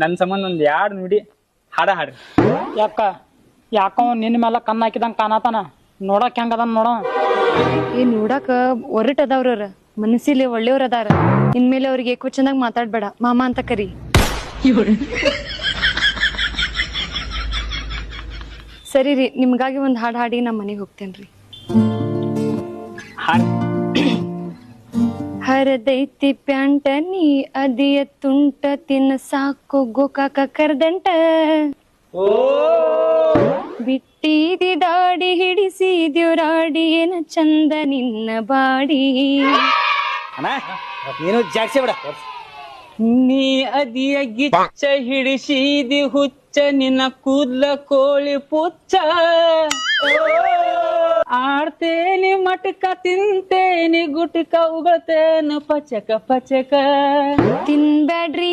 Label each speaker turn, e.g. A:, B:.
A: ನನ್ನ ಸಂಬಂಧ ಒಂದ್ ಎರಡು ನುಡಿ ಹಾಡ ಹಾಡ್ರಿ.
B: ಯಾಕ? ಯಾಕೋ ನಿನ್ನ ಮೇಲೆ ಕಣ್ಣು ಹಾಕಿದಂಗ ಕಾಣತಾನ? ನೋಡಕ್ ಹೆಂಗದ ನೋಡ
C: ಈ ನೋಡಾಕ ಒರಟ್ ಅದಾವ್ರ ಮನಸ್ಸಿಲಿ ಒಳ್ಳೆಯವ್ರ ಅದಾರ. ಇನ್ಮೇಲೆ ಅವ್ರಿಗೆ ಚೆನ್ನಾಗಿ ಮಾತಾಡ್ಬೇಡ. ಮಾಮ ಅಂತ ಕರಿ. ಸರಿ ರೀ ನಿಮ್ಗಾಗಿ ಒಂದ್ ಹಾಡು ಹಾಡಿ ನಮ್ಮ ಮನೆಗೆ ಹೋಗ್ತೇನ್ರಿ.
A: ಹಾಡ್.
C: ಹರದೈತಿ ಪ್ಯಾಂಟ ನೀ ಅದಿಯ ತುಂಟ ತಿನ್ನ ಸಾಕು ಗೋಕಾಕ ಕರ್ದಂಟ. ಬಿಟ್ಟಿದಿ ದಾಡಿ ಹಿಡಿಸಿದ್ಯುರಾಡಿ ಏನ ಚಂದ ನಿನ್ನ ಬಾಡಿ.
D: ಅಣ್ಣ ನೀನು ಬಿಡ.
A: ನೀ ಅದಿಯ ಗಿಚ್ಚ ಹಿಡಿಸಿದಿ ಹುಚ್ಚ ನಿನ್ನ ಕೂದ್ಲ ಕೋಳಿ ಪುಚ್ಚ. ಆಡ್ತೇನಿ ಮಟಕ ತಿಂತೇನಿ ಗುಟಕ ಉಗಳ್ತೇನ ಪಚಕ ಪಚಕ.
C: ತಿನ್ಬೇಡ್ರಿ